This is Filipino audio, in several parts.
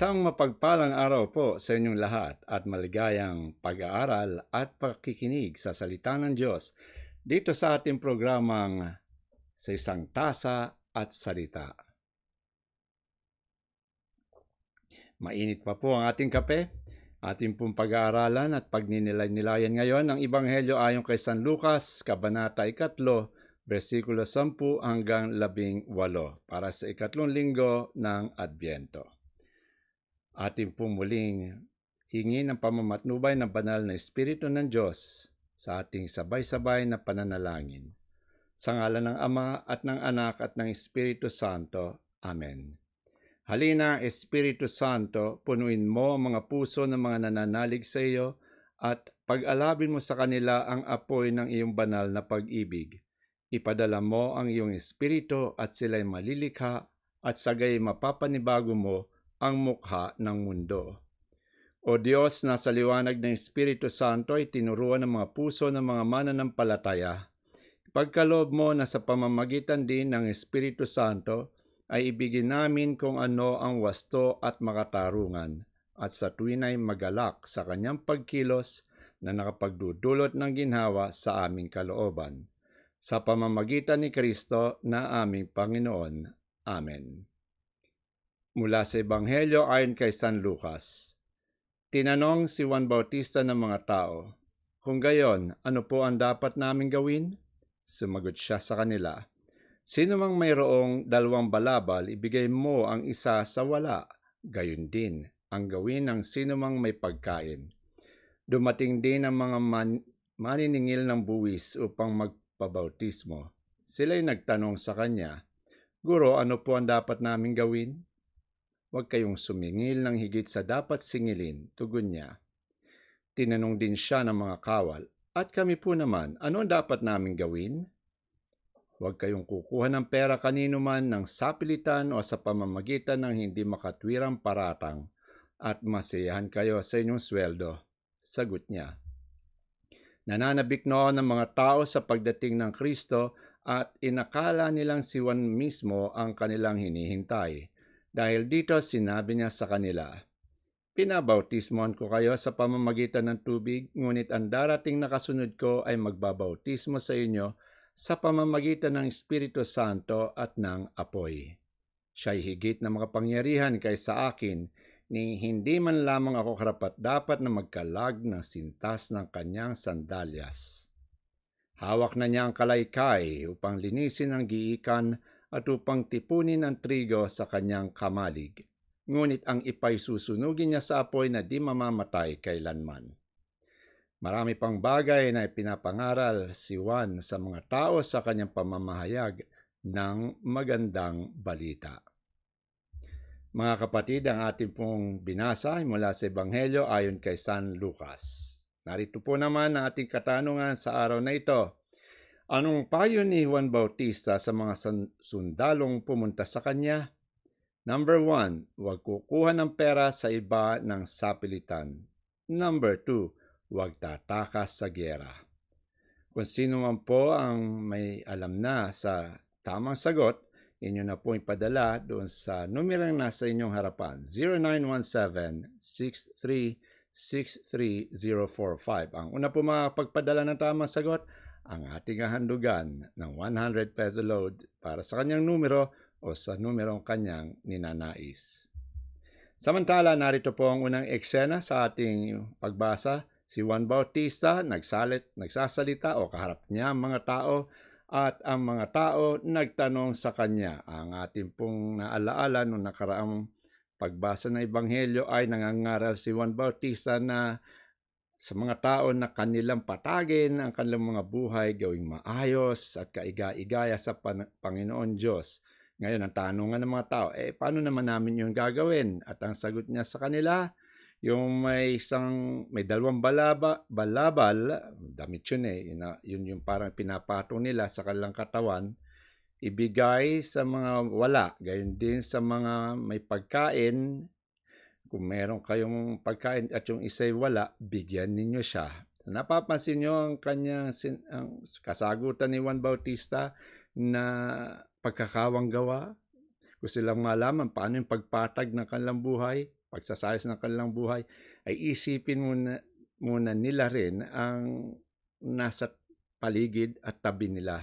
Isang mapagpalang araw po sa inyong lahat at maligayang pag-aaral at pakikinig sa salita ng Diyos dito sa ating programang sa isang tasa at salita. Mainit pa po ang ating kape. Ating pong pag-aaralan at pagninilay-nilayan ngayon ng Ibanghelyo ayon kay San Lucas, Kabanata 3, versikulo 10 hanggang 18 para sa ikatlong linggo ng Adbyento. Ating pong muling hingi ng pamamatnubay ng banal na Espiritu ng Diyos sa ating sabay-sabay na pananalangin. Sa ngalan ng Ama at ng Anak at ng Espiritu Santo. Amen. Halina, Espiritu Santo, punuin mo ang mga puso ng mga nananalig sa iyo at pag-alabin mo sa kanila ang apoy ng iyong banal na pag-ibig. Ipadala mo ang iyong Espiritu at sila'y malilikha at sagay mapapanibago mo ang mukha ng mundo. O Diyos, na sa liwanag ng Espiritu Santo ay tinuruan ng mga puso ng mga mananampalataya. Pagkalob mo na sa pamamagitan din ng Espiritu Santo, ay ibigin namin kung ano ang wasto at makatarungan at sa tuwin ay magalak sa kanyang pagkilos na nakapagdudulot ng ginhawa sa aming kalooban. Sa pamamagitan ni Kristo na aming Panginoon. Amen. Mula sa Ebanghelyo ayon kay San Lucas. Tinanong si Juan Bautista ng mga tao, Kung gayon, ano po ang dapat namin gawin? Sumagot siya sa kanila, Sino mang mayroong dalawang balabal, ibigay mo ang isa sa wala. Gayon din ang gawin ng sino mang may pagkain. Dumating din ang mga man- maniningil ng buwis upang magpabautismo. Sila'y nagtanong sa kanya, Guro, ano po ang dapat naming gawin? Huwag kayong sumingil ng higit sa dapat singilin, tugon niya. Tinanong din siya ng mga kawal, At kami po naman, ano ang dapat naming gawin? Huwag kayong kukuha ng pera kanino man ng sapilitan o sa pamamagitan ng hindi makatwirang paratang at masiyahan kayo sa inyong sweldo. Sagot niya. Nananabik noon ng mga tao sa pagdating ng Kristo at inakala nilang si Juan mismo ang kanilang hinihintay. Dahil dito sinabi niya sa kanila, Pinabautismoan ko kayo sa pamamagitan ng tubig, ngunit ang darating na kasunod ko ay magbabautismo sa inyo sa pamamagitan ng Espiritu Santo at ng apoy. Siya'y higit na makapangyarihan kaysa akin ni hindi man lamang ako karapat dapat na magkalag ng sintas ng kanyang sandalyas. Hawak na niya ang kalaykay upang linisin ang giikan at upang tipunin ang trigo sa kanyang kamalig. Ngunit ang ipay susunugin niya sa apoy na di mamamatay kailanman. Marami pang bagay na ipinapangaral si Juan sa mga tao sa kanyang pamamahayag ng magandang balita. Mga kapatid, ang ating pong binasa mula sa Ebanghelyo ayon kay San Lucas. Narito po naman ang ating katanungan sa araw na ito. Anong payo ni Juan Bautista sa mga sundalong pumunta sa kanya? Number one, huwag kukuha ng pera sa iba ng sapilitan. Number two, huwag tatakas sa gyera. Kung sino man po ang may alam na sa tamang sagot, inyo na po ipadala doon sa numerong nasa inyong harapan, 0917-6363-045. Ang una po makapagpadala ng tamang sagot, ang ating handugan ng 100 peso load para sa kanyang numero o sa numerong kanyang ninanais. Samantala, narito po ang unang eksena sa ating pagbasa Si Juan Bautista nagsalit, nagsasalita o kaharap niya ang mga tao at ang mga tao nagtanong sa kanya. Ang ating pong naalaala nung nakaraang pagbasa ng Ebanghelyo ay nangangaral si Juan Bautista na sa mga tao na kanilang patagin ang kanilang mga buhay gawing maayos at kaiga-igaya sa Panginoon Diyos. Ngayon, ang tanungan ng mga tao, eh, paano naman namin yun gagawin? At ang sagot niya sa kanila, yung may isang, may dalawang balaba, balabal, damit yun eh, yun, yun yung parang pinapatong nila sa kanilang katawan, ibigay sa mga wala, gayon din sa mga may pagkain, kung meron kayong pagkain at yung isa'y wala, bigyan ninyo siya. Napapansin nyo ang kanyang ang kasagutan ni Juan Bautista na pagkakawang gawa? Gusto lang malaman paano yung pagpatag ng kanilang buhay? pagsasayos ng kanilang buhay, ay isipin muna, muna nila rin ang nasa paligid at tabi nila,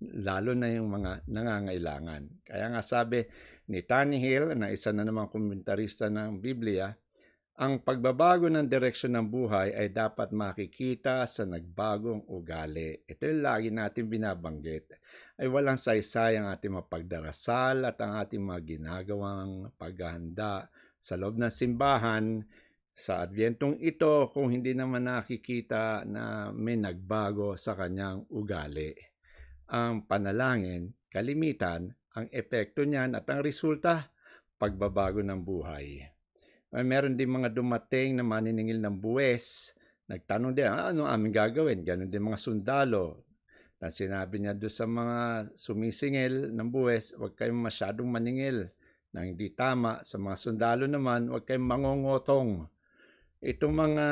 lalo na yung mga nangangailangan. Kaya nga sabi ni Tani Hill, na isa na namang komentarista ng Biblia, ang pagbabago ng direksyon ng buhay ay dapat makikita sa nagbagong ugali. Ito yung lagi natin binabanggit. Ay walang saysay ang ating mapagdarasal at ang ating mga ginagawang paghahanda sa loob ng simbahan sa adventong ito kung hindi naman nakikita na may nagbago sa kanyang ugali. Ang panalangin, kalimitan, ang epekto niyan at ang resulta, pagbabago ng buhay. Ay, meron din mga dumating na maniningil ng buwes. Nagtanong din, ah, ano aming gagawin? Ganon din mga sundalo. Na sinabi niya doon sa mga sumisingil ng buwes, huwag kayong masyadong maningil na hindi tama. Sa mga sundalo naman, huwag kayong mangongotong. Itong mga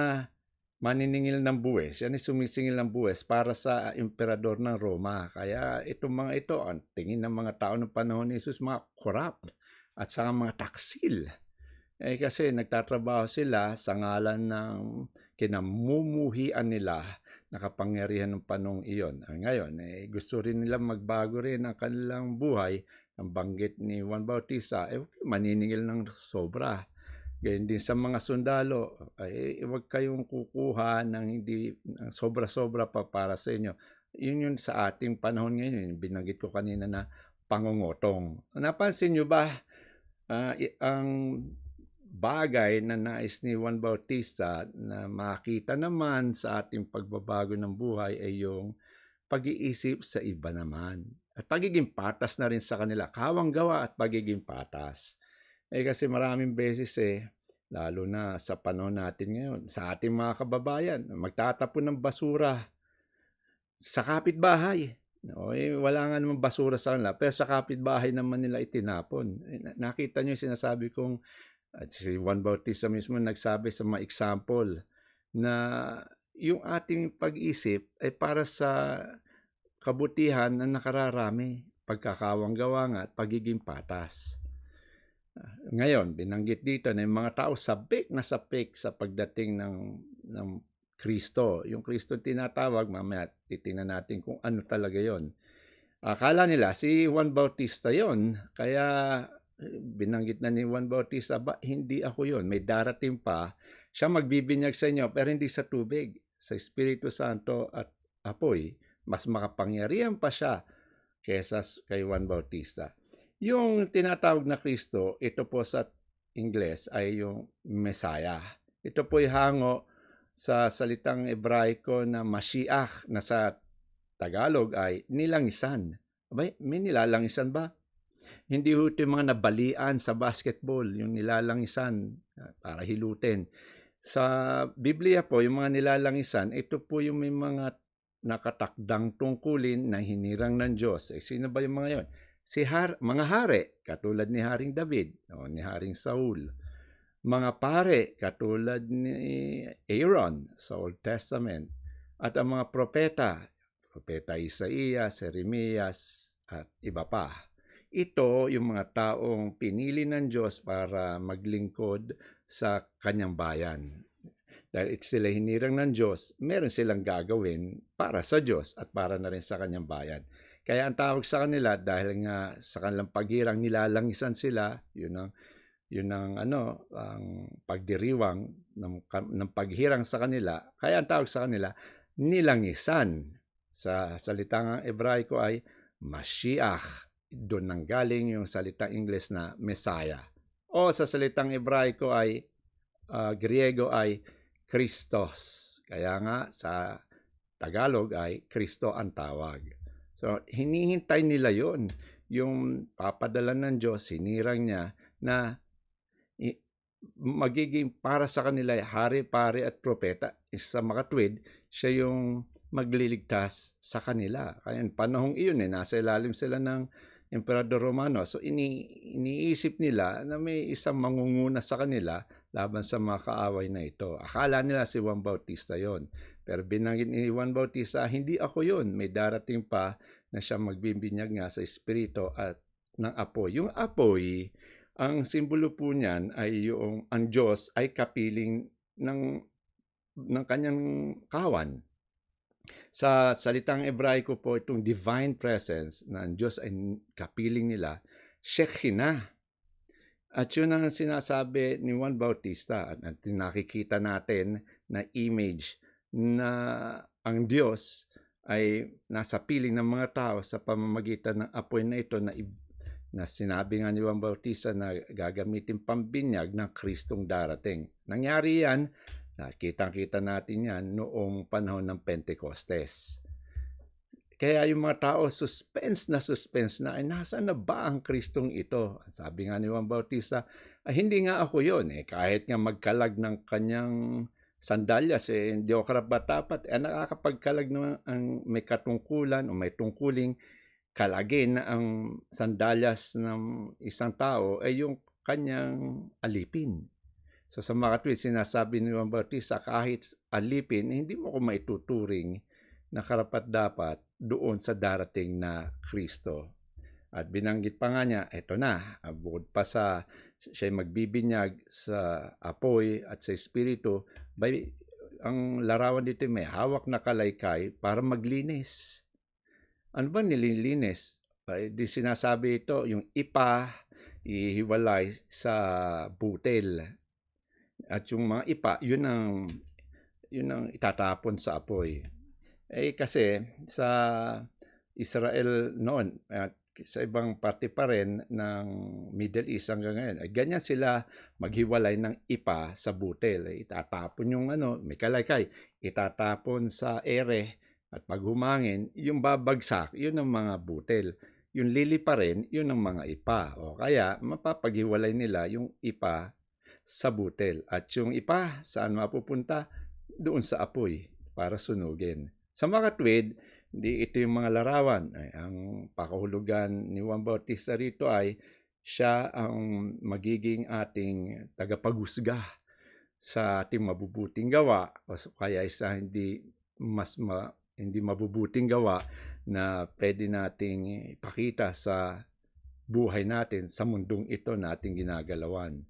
maniningil ng buwes, yan ay sumisingil ng buwes para sa emperador ng Roma. Kaya itong mga ito, ang tingin ng mga tao ng panahon ni Jesus, mga corrupt at saka mga taksil. Eh kasi nagtatrabaho sila sa ngalan ng kinamumuhian nila na kapangyarihan ng panong iyon. Ah, ngayon, eh, gusto rin nila magbago rin ang kanilang buhay. Ang banggit ni Juan Bautista, eh, maniningil ng sobra. Ganyan din sa mga sundalo, ay huwag kayong kukuha ng hindi sobra-sobra pa para sa inyo. Yun yun sa ating panahon ngayon, binanggit ko kanina na pangungotong. Napansin nyo ba uh, ang bagay na nais ni Juan Bautista na makita naman sa ating pagbabago ng buhay ay yung pag-iisip sa iba naman. At pagiging patas na rin sa kanila. Kawang gawa at pagiging patas. Eh kasi maraming beses eh, lalo na sa panahon natin ngayon, sa ating mga kababayan, magtatapon ng basura sa kapitbahay. No, eh, wala nga naman basura sa kanila, pero sa kapitbahay naman nila itinapon. Eh, nakita niyo yung sinasabi kong at si Juan Bautista mismo nagsabi sa mga example na yung ating pag-isip ay para sa kabutihan na nakararami, pagkakawang gawa at pagiging patas. Ngayon, binanggit dito na yung mga tao sabik na sabik sa pagdating ng, ng Kristo. Yung Kristo tinatawag, mamaya titingnan natin kung ano talaga yon. Akala nila si Juan Bautista yon, kaya binanggit na ni Juan Bautista, ba, hindi ako yon May darating pa, siya magbibinyag sa inyo, pero hindi sa tubig, sa Espiritu Santo at apoy. Mas makapangyarihan pa siya kesa kay Juan Bautista. Yung tinatawag na Kristo, ito po sa Ingles ay yung Messiah. Ito po hango sa salitang Ebraiko na Mashiach na sa Tagalog ay nilangisan. Abay, may nilalangisan ba? Hindi ho ito yung mga nabalian sa basketball, yung nilalangisan ah, para hilutin. Sa Biblia po, yung mga nilalangisan, ito po yung may mga nakatakdang tungkulin na hinirang ng Diyos. Eh, sino ba yung mga yon? Si har, mga hari, katulad ni Haring David o ni Haring Saul. Mga pare, katulad ni Aaron sa Old Testament. At ang mga propeta, propeta Isaías, Jeremias, at iba pa. Ito yung mga taong pinili ng Diyos para maglingkod sa kanyang bayan. Dahil sila hinirang ng Diyos, meron silang gagawin para sa Diyos at para na rin sa kanyang bayan. Kaya ang tawag sa kanila dahil nga sa kanilang paghirang nilalangisan sila, yun ang yun ang ano ang pagdiriwang ng, ng paghirang sa kanila. Kaya ang tawag sa kanila nilangisan. Sa salitang Ebraiko ay Mashiach doon nang galing yung salitang Ingles na Messiah. O sa salitang Ebraiko ay uh, Griego ay Christos. Kaya nga sa Tagalog ay Kristo ang tawag. So hinihintay nila yon yung papadala ng Diyos, hinirang niya na magiging para sa kanila hari, pare at propeta. Sa makatwid, siya yung magliligtas sa kanila. Kaya panahong iyon eh, nasa ilalim sila ng Emperador Romano. So ini, iniisip nila na may isang mangunguna sa kanila laban sa mga kaaway na ito. Akala nila si Juan Bautista yon. Pero binanggit ni Juan Bautista, hindi ako yon. May darating pa na siya magbibinyag nga sa Espiritu at ng apoy. Yung apoy Ang simbolo po niyan ay yung ang Diyos ay kapiling ng ng kanyang kawan. Sa salitang Ebraiko po itong divine presence na ang Diyos ay kapiling nila, Shekinah. At yun ang sinasabi ni Juan Bautista at, nakikita natin na image na ang Diyos ay nasa piling ng mga tao sa pamamagitan ng apoy na ito na, na sinabi nga ni Juan Bautista na gagamitin pambinyag ng Kristong darating. Nangyari yan, nakitang-kita natin yan noong panahon ng Pentecostes. Kaya yung mga tao suspense na suspense na ay nasaan na ba ang Kristong ito? Sabi nga ni Juan Bautista, ay hindi nga ako yon eh. Kahit nga magkalag ng kanyang sandalyas eh, hindi ako karapat dapat. Eh, nakakapagkalag naman ang may katungkulan o may tungkuling kalagin na ang sandalyas ng isang tao ay yung kanyang alipin. So sa mga tweet, sinasabi ni Juan Bautista, kahit alipin, eh, hindi mo ko maituturing na karapat dapat doon sa darating na Kristo. At binanggit pa nga niya, eto na, bukod pa sa siya magbibinyag sa apoy at sa espiritu, by, ang larawan dito may hawak na kalaykay para maglinis. Ano ba nililinis? Ay, di sinasabi ito, yung ipa, ihiwalay sa butel. At yung mga ipa, yun ang, yun ang itatapon sa apoy. Eh kasi sa Israel noon at sa ibang parte pa rin ng Middle East hanggang ngayon, ay ganyan sila maghiwalay ng ipa sa butel. Itatapon yung ano, may kalaykay, itatapon sa ere at pag humangin, yung babagsak, yun ang mga butel. Yung lili pa rin, yun ang mga ipa. O kaya, mapapaghiwalay nila yung ipa sa butel. At yung ipa, saan mapupunta? Doon sa apoy para sunugin. Sa mga tweed, di ito yung mga larawan. Ay, ang pakahulugan ni Juan Bautista rito ay siya ang magiging ating tagapagusga sa ating mabubuting gawa o kaya isa hindi mas ma, hindi mabubuting gawa na pwede nating ipakita sa buhay natin sa mundong ito na ating ginagalawan.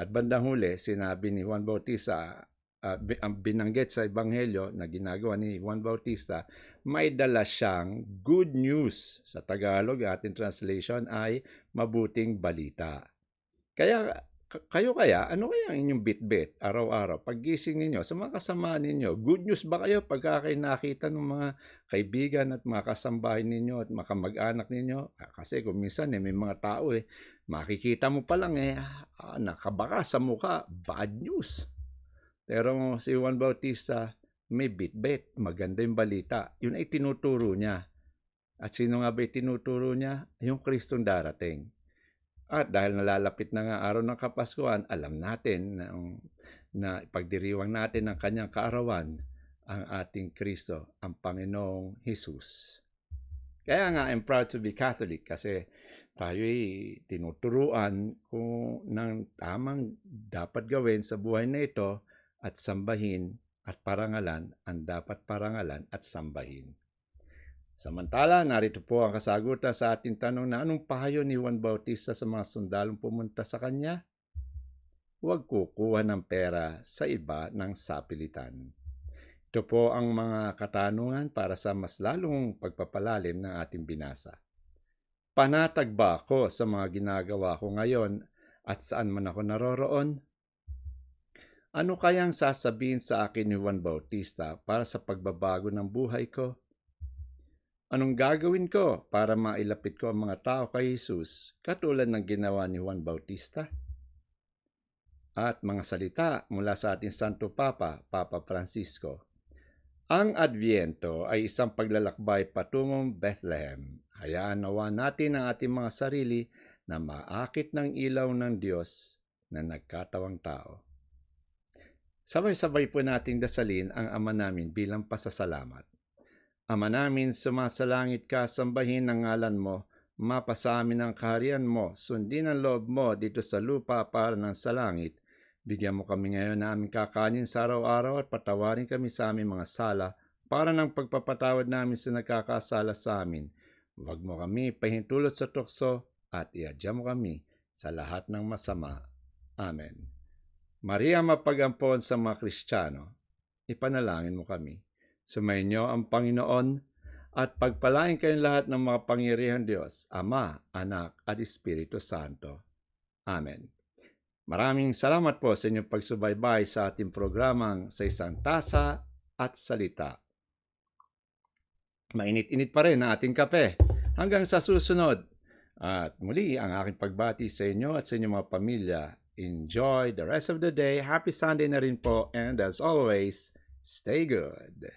At bandang huli, sinabi ni Juan Bautista, uh, ang binanggit sa Ebanghelyo na ginagawa ni Juan Bautista, may dala siyang good news. Sa Tagalog, ating translation ay mabuting balita. Kaya kayo kaya, ano kaya ang inyong bit-bit araw-araw? Paggising ninyo, sa mga kasama ninyo, good news ba kayo pagka kayo nakita ng mga kaibigan at mga kasambahay ninyo at mga kamag-anak ninyo? Kasi kung minsan eh, may mga tao eh, makikita mo pa lang eh, ah, nakabaka sa mukha, bad news. Pero si Juan Bautista, may bit-bit, maganda yung balita. Yun ay tinuturo niya. At sino nga ba tinuturo niya? Yung Kristong darating. At dahil nalalapit na nga araw ng Kapaskuhan, alam natin na, na ipagdiriwang natin ang kanyang kaarawan, ang ating Kristo, ang Panginoong Jesus. Kaya nga, I'm proud to be Catholic kasi tayo'y tinuturuan kung ng tamang dapat gawin sa buhay na ito at sambahin at parangalan ang dapat parangalan at sambahin. Samantala, narito po ang kasagutan sa ating tanong na anong pahayo ni Juan Bautista sa mga sundalong pumunta sa kanya? Huwag kukuha ng pera sa iba ng sapilitan. Ito po ang mga katanungan para sa mas lalong pagpapalalim ng ating binasa. Panatag ba ako sa mga ginagawa ko ngayon at saan man ako naroroon? Ano kayang sasabihin sa akin ni Juan Bautista para sa pagbabago ng buhay ko? Anong gagawin ko para mailapit ko ang mga tao kay Jesus katulad ng ginawa ni Juan Bautista? At mga salita mula sa ating Santo Papa, Papa Francisco. Ang Adviento ay isang paglalakbay patungong Bethlehem. Hayaan nawa natin ang ating mga sarili na maakit ng ilaw ng Diyos na nagkatawang tao. Sabay-sabay po nating dasalin ang Ama namin bilang pasasalamat. Ama namin, sumasalangit ka, sambahin ang ngalan mo, mapasa amin ang kaharian mo, sundin ang loob mo dito sa lupa para ng sa langit. Bigyan mo kami ngayon na aming kakanin sa araw-araw at patawarin kami sa aming mga sala para ng pagpapatawad namin sa nagkakasala sa amin. Huwag mo kami pahintulot sa tukso at iadya mo kami sa lahat ng masama. Amen. Maria mapagampon sa mga Kristiyano, ipanalangin mo kami. Sumainyo ang Panginoon at pagpalain kayong lahat ng mga pangyarihan Diyos, Ama, Anak, at Espiritu Santo. Amen. Maraming salamat po sa inyong pagsubaybay sa ating programang sa isang tasa at salita. Mainit-init pa rin ang ating kape. Hanggang sa susunod. At muli ang aking pagbati sa inyo at sa inyong mga pamilya. Enjoy the rest of the day. Happy Sunday na rin po. And as always, stay good.